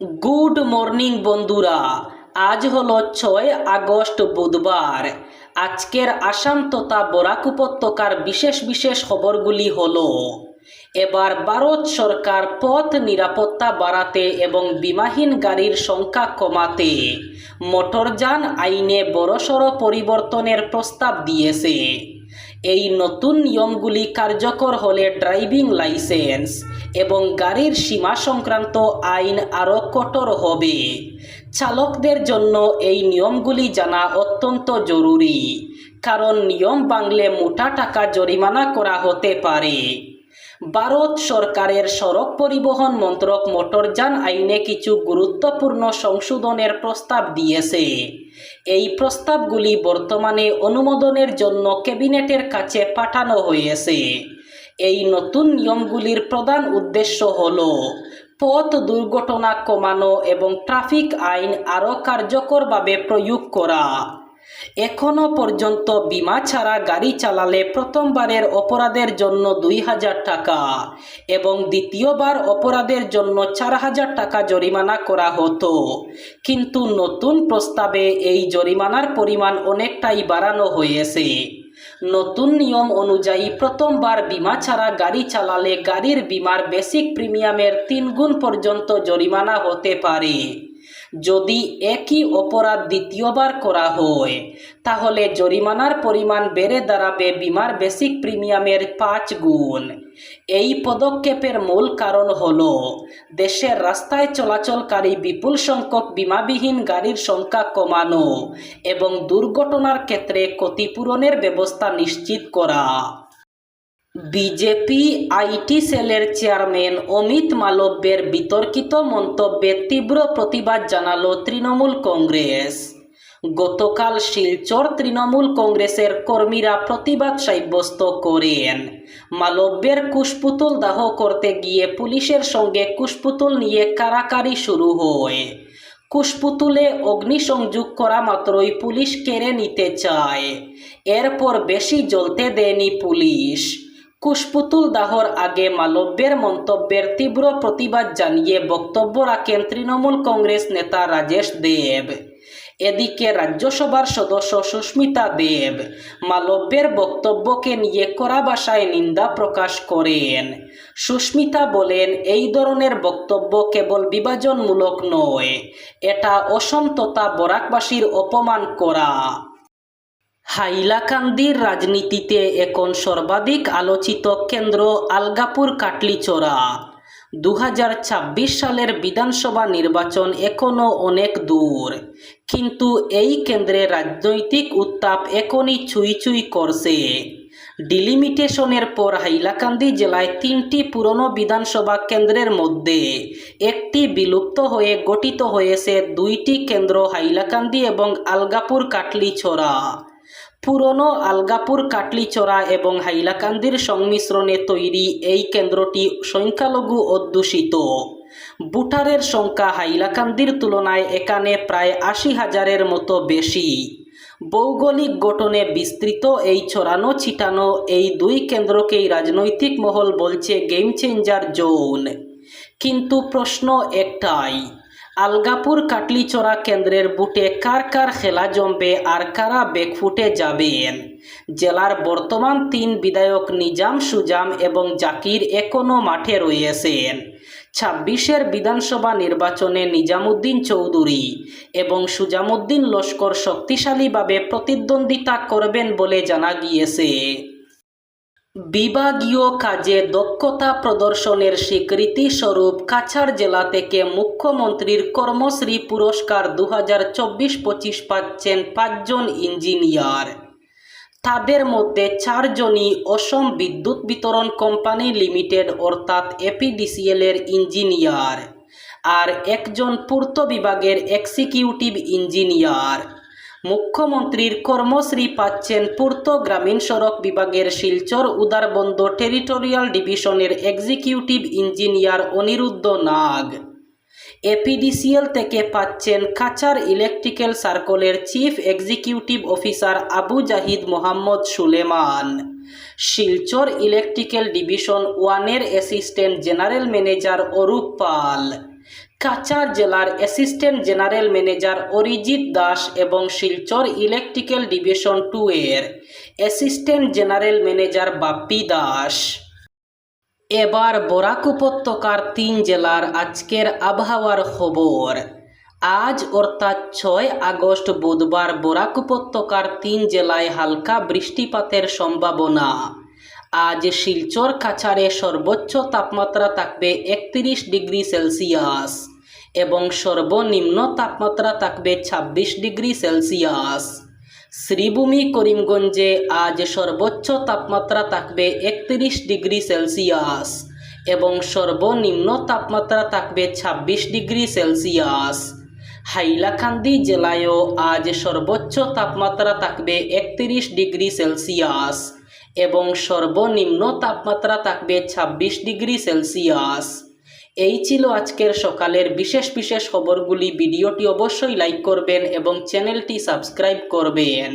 Good morning বন্ধুরা। আজ হলো ছয় আগস্ট বুধবার। আজকের আসাম তথা বরাক উপত্যকার বিশেষ বিশেষ খবরগুলি হলো, এবার ভারত সরকার পথ নিরাপত্তা বাড়াতে এবং বিমাহীন গাড়ির সংখ্যা কমাতে মোটরযান আইনে বড়সড় পরিবর্তনের প্রস্তাব দিয়েছে। এই নতুন নিয়মগুলি কার্যকর হলে ড্রাইভিং লাইসেন্স এবং গাড়ির সীমা সংক্রান্ত আইন আরও কঠোর হবে। চালকদের জন্য এই নিয়মগুলি জানা অত্যন্ত জরুরি, কারণ নিয়ম বাংলে মোটা টাকা জরিমানা করা হতে পারে। ভারত সরকারের সড়ক পরিবহন মন্ত্রক মোটরযান আইনে কিছু গুরুত্বপূর্ণ সংশোধনের প্রস্তাব দিয়েছে। এই প্রস্তাবগুলি বর্তমানে অনুমোদনের জন্য ক্যাবিনেটের কাছে পাঠানো হয়েছে। এই নতুন নিয়মগুলির প্রধান উদ্দেশ্য হল পথ দুর্ঘটনা কমানো এবং ট্রাফিক আইন আরও কার্যকরভাবে প্রয়োগ করা। এখনও পর্যন্ত বিমা ছাড়া গাড়ি চালালে প্রথমবারের অপরাধের জন্য দুই হাজার টাকা এবং দ্বিতীয়বার অপরাধের জন্য চার হাজার টাকা জরিমানা করা হতো। কিন্তু নতুন প্রস্তাবে এই জরিমানার পরিমাণ অনেকটাই বাড়ানো হয়েছে। নতুন নিয়ম অনুযায়ী প্রথমবার বিমা ছাড়া গাড়ি চালালে গাড়ির বিমার বেসিক প্রিমিয়ামের তিন গুণ পর্যন্ত জরিমানা হতে পারে। যদি একই অপরাধ দ্বিতীয়বার করা হয়, তাহলে জরিমানার পরিমাণ বেড়ে দাঁড়াবে বিমার বেসিক প্রিমিয়ামের পাঁচ গুণ। এই পদক্ষেপের মূল কারণ হল, দেশের রাস্তায় চলাচলকারী বিপুল সংখ্যক বিমাবিহীন গাড়ির সংখ্যা কমানো এবং দুর্ঘটনার ক্ষেত্রে ক্ষতিপূরণের ব্যবস্থা নিশ্চিত করা। বিজেপি আইটি সেলের চেয়ারম্যান অমিত মালব্যের বিতর্কিত মন্তব্যে তীব্র প্রতিবাদ জানালো তৃণমূল কংগ্রেস। গতকাল শিলচর তৃণমূল কংগ্রেসের কর্মীরা প্রতিবাদ সাব্যস্ত করেন। মালব্যের কুশপুতুল দাহ করতে গিয়ে পুলিশের সঙ্গে কুশপুতুল নিয়ে কারাকারি শুরু হয়। কুশপুতুলে অগ্নিসংযোগ করা মাত্রই পুলিশ কেড়ে নিতে চায়। এরপর বেশি জ্বলতে দেয়নি পুলিশ। কুশপুতুল দাহর আগে মালব্যের মন্তব্যের তীব্র প্রতিবাদ জানিয়ে বক্তব্য রাখেন তৃণমূল কংগ্রেস নেতা রাজেশ দেব। এদিকে রাজ্যসভার সদস্য সুস্মিতা দেব মালব্যের বক্তব্যকে নিয়ে কড়া ভাষায় নিন্দা প্রকাশ করেন। সুস্মিতা বলেন, এই ধরনের বক্তব্য কেবল বিভাজনমূলক নয়, এটা অসম তথা বরাকবাসীর অপমান করা। হাইলাকান্দির রাজনীতিতে এখন সর্বাধিক আলোচিত কেন্দ্র আলগাপুর কাটলিচোরা। দু সালের বিধানসভা নির্বাচন এখনও অনেক দূর। কিন্তু এই কেন্দ্রে রাজনৈতিক উত্তাপ এখনই ছুঁই ছুঁই করছে। ডিলিমিটেশনের পর হাইলাকান্দি জেলায় তিনটি পুরনো বিধানসভা কেন্দ্রের মধ্যে একটি বিলুপ্ত হয়ে গঠিত হয়েছে দুইটি কেন্দ্র হাইলাকান্দি এবং আলগাপুর কাটলিছড়া পুরনো আলগাপুর কাটলিচড়া এবং হাইলাকান্দির সংমিশ্রণে তৈরি এই কেন্দ্রটি সংখ্যালঘু অধ্যুষিত। ভোটারের সংখ্যা হাইলাকান্দির তুলনায় এখানে প্রায় আশি হাজারের মতো বেশি। ভৌগোলিক গঠনে বিস্তৃত এই ছড়ানো ছিটানো এই দুই কেন্দ্রকেই রাজনৈতিক মহল বলছে গেম চেঞ্জার জোন কিন্তু প্রশ্ন একটাই আলগাপুর কাটলিচড়া কেন্দ্রের বুটে কার কার খেলা জমবে আর কারা বেকফুটে যাবেন? জেলার বর্তমান তিন বিধায়ক নিজাম, সুজাম এবং জাকির এখনও মাঠে রয়েছেন। ছাব্বিশের বিধানসভা নির্বাচনে নিজামুদ্দিন চৌধুরী এবং সুজামুদ্দিন লস্কর শক্তিশালীভাবে প্রতিদ্বন্দ্বিতা করবেন বলে জানা গিয়েছে। বিভাগীয় কাজে দক্ষতা প্রদর্শনের স্বীকৃতি স্বরূপ কাছাড় জেলা থেকে মুখ্যমন্ত্রীর কর্মশ্রী পুরস্কার দু হাজার চব্বিশ পঁচিশ পাচ্ছেন পাঁচজন ইঞ্জিনিয়ার। তাদের মধ্যে চারজনই অসম বিদ্যুৎ বিতরণ কোম্পানি লিমিটেড, অর্থাৎ এপিডিসিএল এর ইঞ্জিনিয়ার, আর একজন পূর্ত বিভাগের এক্সিকিউটিভ ইঞ্জিনিয়ার। মুখ্যমন্ত্রীর কর্মশ্রী পাচ্ছেন পূর্ত গ্রামীণ সড়ক বিভাগের শিলচর উদারবন্দ টেরিটোরিয়াল ডিভিশনের executive engineer Aniruddha Nag. APDCL থেকে পাচ্ছেন Cachar electrical সার্কলের chief executive officer Abu Zahid Mohammad Suleman. Silchar electrical division ওয়ানের assistant general manager Arup Pal. Cachar জেলার assistant general manager Arijit Das এবং শিলচর ইলেকট্রিক্যাল ডিভিশন টু এর assistant general manager Bappi Das. এবার বরাক উপত্যকার তিন জেলার আজকের আবহাওয়ার খবর। আজ অর্থাৎ ছয় আগস্ট বুধবার বরাক উপত্যকার তিন জেলায় হালকা বৃষ্টিপাতের সম্ভাবনা। আজ শিলচর কাছারে সর্বোচ্চ তাপমাত্রা থাকবে একত্রিশ ডিগ্রি সেলসিয়াস এবং সর্বনিম্ন তাপমাত্রা থাকবে ছাব্বিশ ডিগ্রি সেলসিয়াস। শ্রীভূমি করিমগঞ্জে আজ সর্বোচ্চ তাপমাত্রা থাকবে একত্রিশ ডিগ্রি সেলসিয়াস এবং সর্বনিম্ন তাপমাত্রা থাকবে ছাব্বিশ ডিগ্রি সেলসিয়াস। হাইলাকান্দি জেলায়ও আজ সর্বোচ্চ তাপমাত্রা থাকবে একত্রিশ ডিগ্রি সেলসিয়াস এবং সর্বনিম্ন তাপমাত্রা থাকবে ছাব্বিশ ডিগ্রি সেলসিয়াস। এই ছিল আজকের সকালের বিশেষ বিশেষ খবরগুলি। ভিডিওটি অবশ্যই লাইক করবেন এবং চ্যানেলটি সাবস্ক্রাইব করবেন।